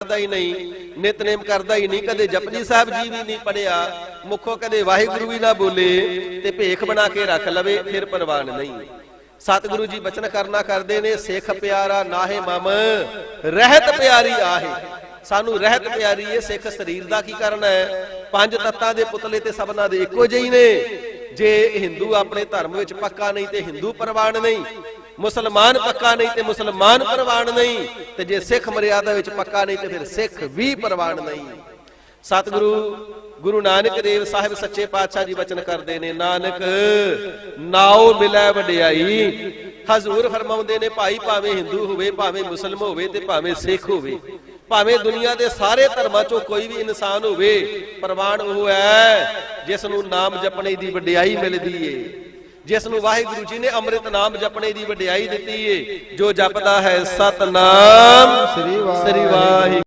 ਕਰਦਾ ਹੀ ਨਹੀਂ ਨਿਤਨੇਮ ਕਰਦਾ ਹੀ ਨਹੀਂ, ਕਦੇ ਜਪਜੀ ਸਾਹਿਬ ਜੀ ਵੀ ਨਹੀਂ ਪੜਿਆ, ਮੁਖੋਂ ਕਦੇ ਵਾਹਿਗੁਰੂ ਵੀ ਨਾ ਬੋਲੇ ਤੇ ਭੇਖ ਬਣਾ ਕੇ ਰੱਖ ਲਵੇ, ਫਿਰ ਪਰਵਾਨ ਨਹੀਂ। ਸਤਿਗੁਰੂ ਜੀ ਬਚਨ ਕਰਨਾ ਕਰਦੇ ਨੇ, ਸਿੱਖ ਪਿਆਰਾ ਨਾਹੇ ਮਮ, ਰਹਿਤ ਪਿਆਰੀ ਆਹੇ। ਸਾਨੂੰ ਰਹਿਤ ਪਿਆਰੀ ਏ ਸਿੱਖ ਸਰੀਰ ਦਾ ਕੀ ਕਰਨਾ ਹੈ? ਪੰਜ ਤੱਤਾਂ ਦੇ ਪੁਤਲੇ ਤੇ ਸਭਨਾਂ ਦੇ ਇੱਕੋ ਜਿਹੇ ਨੇ। ਜੇ ਹਿੰਦੂ ਆਪਣੇ ਧਰਮ ਵਿੱਚ ਪੱਕਾ ਨਹੀਂ ਤੇ ਹਿੰਦੂ ਪਰਵਾਨ ਨਹੀਂ ਮੁਸਲਮਾਨ ਪੱਕਾ ਨਹੀਂ ਤੇ ਮੁਸਲਮਾਨ ਪ੍ਰਵਾਨ ਨਹੀਂ, ਤੇ ਜੇ ਸਿੱਖ ਮਰਿਆਦਾ ਵਿੱਚ ਪੱਕਾ ਨਹੀਂ ਤੇ ਫਿਰ ਸਿੱਖ ਵੀ ਪ੍ਰਵਾਨ ਨਹੀਂ। ਸਤਿਗੁਰੂ ਗੁਰੂ ਨਾਨਕ ਦੇਵ ਸਾਹਿਬ ਸੱਚੇ ਪਾਤਸ਼ਾਹ ਜੀ ਬਚਨ ਕਰਦੇ ਨੇ, ਨਾਨਕ, ਨਾਉ ਮਿਲੈ ਵਡਿਆਈ। ਹਜ਼ੂਰ ਫਰਮਾਉਂਦੇ ਨੇ, ਭਾਈ ਭਾਵੇਂ ਹਿੰਦੂ ਹੋਵੇ, ਭਾਵੇਂ ਮੁਸਲਮ ਹੋਵੇ ਤੇ ਭਾਵੇਂ ਸਿੱਖ ਹੋਵੇ, ਭਾਵੇਂ ਦੁਨੀਆ ਦੇ ਸਾਰੇ ਧਰਮਾਂ ਚੋਂ ਕੋਈ ਵੀ ਇਨਸਾਨ ਹੋਵੇ, ਪ੍ਰਵਾਨ ਉਹ ਹੈ ਜਿਸ ਨੂੰ ਨਾਮ ਜਪਣੇ ਦੀ ਵਡਿਆਈ ਮਿਲਦੀ ਏ। ਜਿਸ ਨੂੰ ਵਾਹਿਗੁਰੂ ਜੀ ਨੇ ਅੰਮ੍ਰਿਤ ਨਾਮ ਜਪਣੇ ਦੀ ਵਡਿਆਈ ਦਿੱਤੀ ਏ ਜੋ ਜਪਦਾ ਹੈ ਸਤਨਾਮ ਸ੍ਰੀ ਵਾਹਿਗੁਰੂ।